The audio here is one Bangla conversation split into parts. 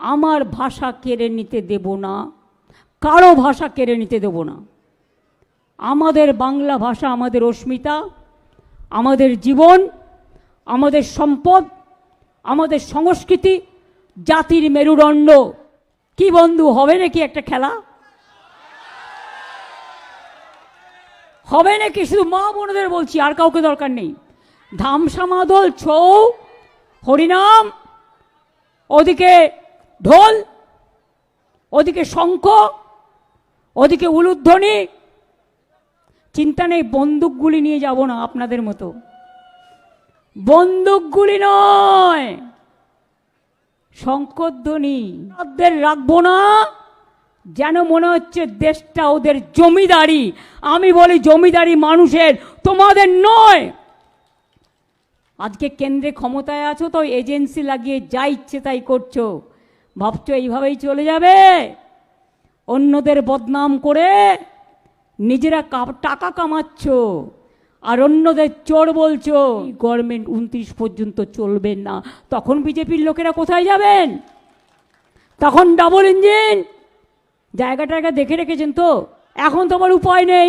আমার ভাষা কেড়ে নিতে দেব না, কারও ভাষা কেড়ে নিতে দেব না। আমাদের বাংলা ভাষা আমাদের অস্মিতা, আমাদের জীবন, আমাদের সম্পদ, আমাদের সংস্কৃতি, জাতির মেরুদণ্ড। কি বন্ধু, হবে নাকি একটা খেলা? হবে নাকি শুধু মা বোনদের বলছি, আর কাউকে দরকার নেই। ধামসা মাদল ছৌ, হরিনাম, ওদিকে ঢোল, ওদিকে শঙ্খ, ওদিকে উলুধ্বনি। চিন্তা নেই, বন্দুকগুলি নিয়ে যাব না আপনাদের মতো। বন্দুকগুলি নয়, শঙ্করধ্বনি। ওদের রাখব না, যেন মনে হচ্ছে দেশটা ওদের জমিদারি। আমি বলি জমিদারি মানুষের, তোমাদের নয়। আজকে কেন্দ্রে ক্ষমতায় আছো, তো এজেন্সি লাগিয়ে যা ইচ্ছে তাই করছ। ভাবছ এইভাবেই চলে যাবে? অন্যদের বদনাম করে নিজেরা টাকা কামাচ্ছ আর অন্যদের চোর বলছো গভর্নমেন্ট উনত্রিশ পর্যন্ত চলবেন না। তখন বিজেপির লোকেরা কোথায় যাবেন? তখন ডাবল ইঞ্জিন জায়গা টায়গা দেখে রেখেছেন তো? এখন তোমার উপায় নেই।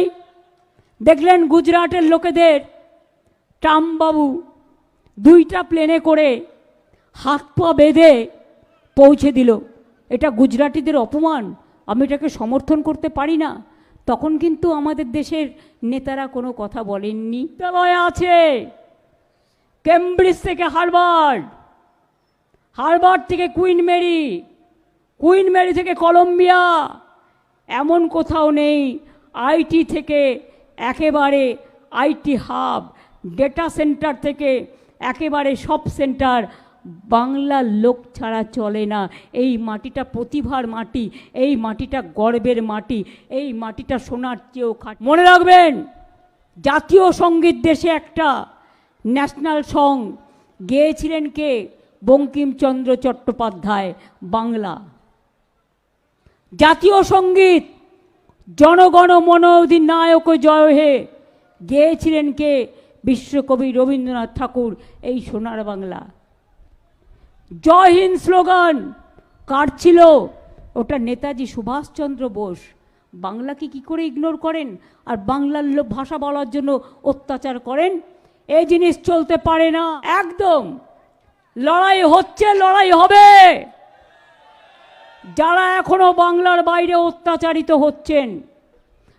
দেখলেন গুজরাটের লোকেদের ট্রাম্পবাবু দুইটা প্লেনে করে হাত পা বেঁধে পৌঁছে দিল। এটা গুজরাটিদের অপমান। আমি এটাকে সমর্থন করতে পারি না। তখন কিন্তু আমাদের দেশের নেতারা কোনো কথা বলেননি। বিদ্যালয় আছে। কেমব্রিজ থেকে হারবার্ড হারবার্ড থেকে কুইন মেরি। কুইন মেরি থেকে কলম্বিয়া। এমন কোথাও নেই। আইটি থেকে একেবারে আইটি হাব। ডেটা সেন্টার থেকে একেবারে সব সেন্টার বাংলার লোক ছাড়া চলে না। এই মাটিটা প্রতিভার মাটি, এই মাটিটা গর্বের মাটি, এই মাটিটা সোনার চেয়েও খাট। মনে রাখবেন, জাতীয় সংগীত দেশে একটা ন্যাশনাল সং গেয়েছিলেন কে? বঙ্কিমচন্দ্র চট্টোপাধ্যায়, বাংলা। জাতীয় সংগীত, জনগণ মন অধিনায়ক জয় হে গেয়েছিলেন কে? বিশ্বকবি রবীন্দ্রনাথ ঠাকুর, এই সোনার বাংলা। জয় হিন্দ স্লোগান। কার ছিল? ওটা নেতাজি সুভাষচন্দ্র বোস। বাংলাকে কি করে ইগনোর করেন? আর বাংলার লোক ভাষা বলার জন্য অত্যাচার করেন? এই জিনিস চলতে পারে না। একদম। লড়াই হচ্ছে, লড়াই হবে। যারা এখনও বাংলার বাইরে অত্যাচারিত হচ্ছেন,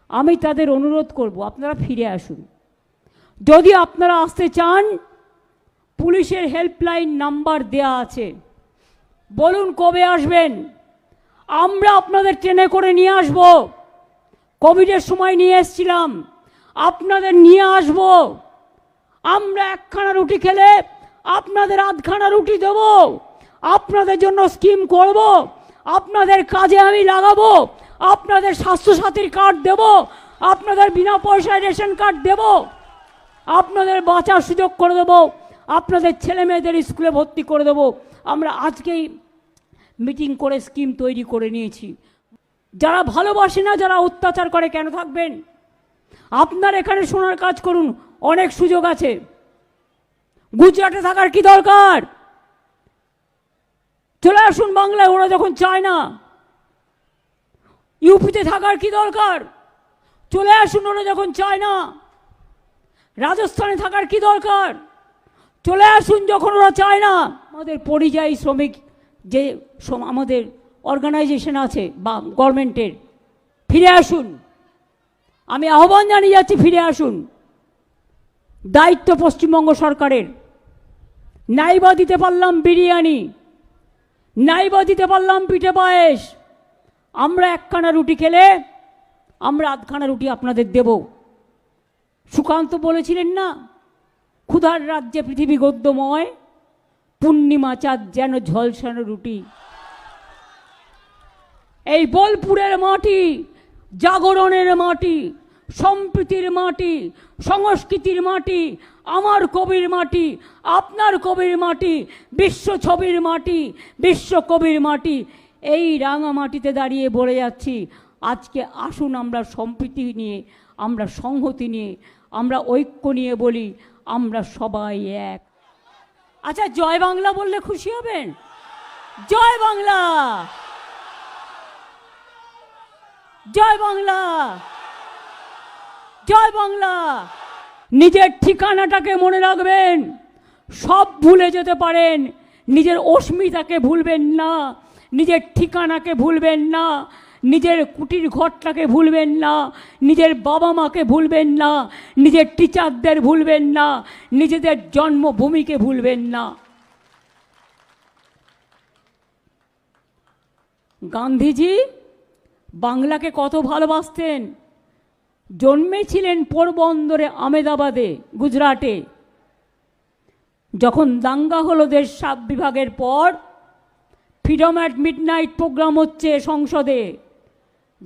আমি তাদের অনুরোধ করব, আপনারা ফিরে আসুন। যদি আপনারা আসতে চান পুলিশের হেল্পলাইন নাম্বার দেয়া আছে। বলুন কবে আসবেন? আমরা আপনাদের ট্রেনে করে নিয়ে আসব। কোভিডের সময় নিয়ে এসছিলাম। আপনাদের নিয়ে আসব। আমরা একখানা রুটি খেলে আপনাদের আধখানা রুটি দেব। আপনাদের জন্য স্কিম করব। আপনাদের কাজে আমি লাগাবো। আপনাদের স্বাস্থ্যসাথীর কার্ড দেব। আপনাদের বিনা পয়সায় রেশন কার্ড দেব। আপনাদের বাঁচার সুযোগ করে দেবো। আপনাদের ছেলে মেয়েদের স্কুলে ভর্তি করে দেবো। আমরা আজকেই মিটিং করে স্কিম তৈরি করে নিয়েছি। যারা ভালোবাসে না, যারা অত্যাচার করে, কেন থাকবেন? আপনার এখানে শোনার কাজ করুন, অনেক সুযোগ আছে। গুজরাটে থাকার কি দরকার? চলে আসুন বাংলায়, ওরা যখন চায় না। ইউপিতে থাকার কি দরকার? চলে আসুন, ওরা যখন চায় না। রাজস্থানে থাকার কি দরকার? চলে আসুন যখন ওরা চায় না। আমাদের পরিযায়ী শ্রমিক যে আমাদের অর্গানাইজেশন আছে বা গভর্নমেন্টের ফিরে আসুন। আমি আহ্বান জানিয়ে যাচ্ছি, ফিরে আসুন। দায়িত্ব পশ্চিমবঙ্গ সরকারের। নাইবা দিতে পারলাম বিরিয়ানি, নাইবা দিতে পারলাম পিঠে পায়েস। আমরা একখানা রুটি খেলে আমরা আধখানা রুটি আপনাদের দেব। সুকান্ত বলেছিলেন না ক্ষুধার রাজ্যে পৃথিবী গদ্যময় পূর্ণিমা চাঁদ যেন ঝলসানো রুটি। এই বোলপুরের মাটি, জাগরণের মাটি, সম্প্রীতির মাটি, সংস্কৃতির মাটি, আমার কবির মাটি, আপনার কবির মাটি, বিশ্ব ছবির মাটি, বিশ্ব কবির মাটি, এই রাঙা মাটিতে দাঁড়িয়ে বলে যাচ্ছি, আজকে আসুন আমরা সম্প্রীতি নিয়ে, আমরা সংহতি নিয়ে, আমরা ঐক্য নিয়ে বলি আমরা সবাই এক। আচ্ছা জয় বাংলা বললে খুশি হবেন? জয় বাংলা! জয় বাংলা! জয় বাংলা! নিজের ঠিকানাটাকে মনে রাখবেন। সব ভুলে যেতে পারেন। নিজের অস্মিতাকে ভুলবেন না। নিজের ঠিকানাকে ভুলবেন না। নিজের কুটির ঘরটাকে ভুলবেন না, নিজের বাবা মাকে ভুলবেন না, নিজের টিচারদের ভুলবেন না, নিজেদের জন্মভূমিকে ভুলবেন না। গান্ধীজি বাংলাকে কত ভালোবাসতেন। জন্মেছিলেন পোরবন্দরে, আমেদাবাদে, গুজরাটে। যখন দাঙ্গা হলো দেশ সাব বিভাগের পর ফ্রিডম অ্যাট মিডনাইট প্রোগ্রাম হচ্ছে সংসদে।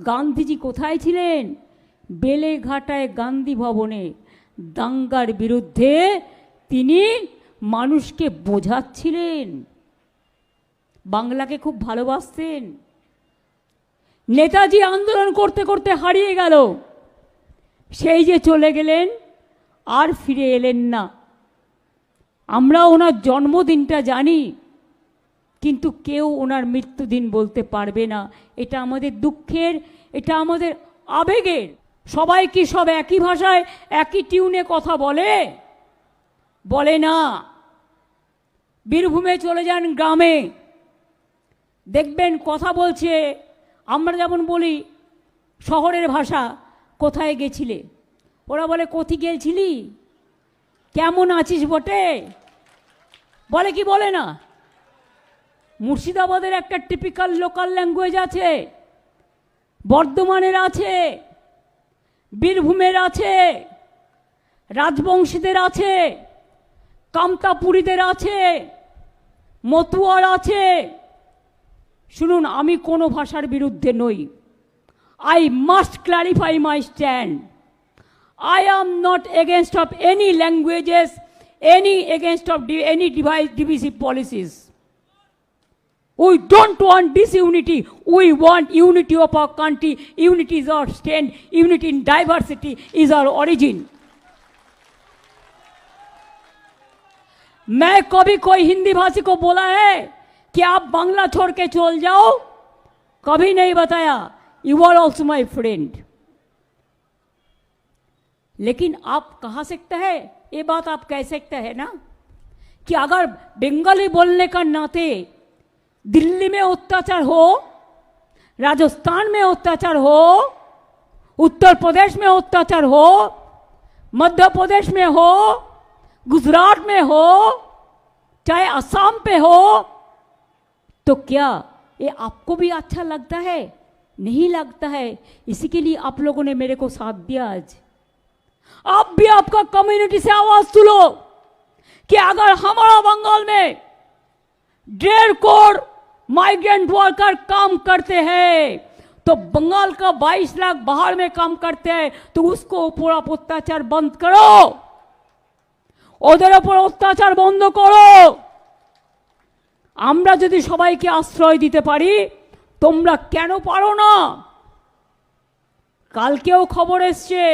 গান্ধীজি কোথায় ছিলেন? বেলেঘাটায় গান্ধী ভবনে। দাঙ্গার বিরুদ্ধে তিনি মানুষকে বোঝাচ্ছিলেন। বাংলাকে খুব ভালোবাসতেন। নেতাজি আন্দোলন করতে করতে হারিয়ে গেল। সেই যে চলে গেলেন, আর ফিরে এলেন না। আমরা ওনার জন্মদিনটা জানি। কিন্তু কেউ ওনার মৃত্যুদিন বলতে পারবে না। এটা আমাদের দুঃখের, এটা আমাদের আবেগের। সবাই কি সব একই ভাষায়, একই টিউনে কথা বলে? বলে না। বীরভূমে চলে যান গ্রামে। দেখবেন কথা বলছে, আমরা যেমন বলি, শহরের ভাষা, কোথায় গেছিলে? ওরা বলে, কোথি গেছিলি কেমন আছিস বটে? বলে কি বলে না? মুর্শিদাবাদের একটা টিপিক্যাল লোকাল ল্যাঙ্গুয়েজ আছে। বর্ধমানের আছে। বীরভূমের আছে। রাজবংশীদের আছে। কামতাপুরীদের আছে। মতুয়ার আছে। শুনুন আমি কোনো ভাষার বিরুদ্ধে নই। I must clarify my stand I am not against of any languages any against of any device, divisive policies. We don't want disunity. We want unity of our country. Unity is our strength. Unity in diversity is our origin. मैं कभी कोई हिंदी भाषी को बोला है कि आप बांग्ला छोड़ के चल जाओ कभी नहीं बताया you are also my friend लेकिन आप कहा सकते हैं ये बात आप कह सकते हैं ना कि अगर बंगाली बोलने का नाते दिल्ली में अत्याचार हो, राजस्थान में अत्याचार हो, उत्तर प्रदेश में अत्याचार हो, मध्य प्रदेश में हो, गुजरात में हो, चाहे असम पे हो तो क्या ये आपको भी अच्छा लगता है? नहीं लगता है? इसी के लिए आप लोगों ने मेरे को साथ दिया आज। आप भी आपका कम्युनिटी से आवाज़ सुनो कि अगर हमारा बंगाल में डेढ़ करोड़ माइग्रेंट वर्कर काम करते हैं तो बंगाल का 22 लाख बाहर में काम करते हैं तो उसको पूरा अत्याचार बंद करो ওদের ওপর অত্যাচার বন্ধ করো আমরা যদি সবাইকে আশ্রয় দিতে পারি তোমরা কেন পারো না কালকেও খবর এসছে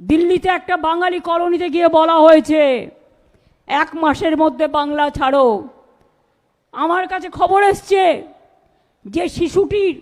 দিল্লিতে একটা বাঙালি কলোনিতে গিয়ে বলা হয়েছে এক মাসের মধ্যে বাংলা ছাড়ো আমার কাছে খবর এসছে যে শিশুটির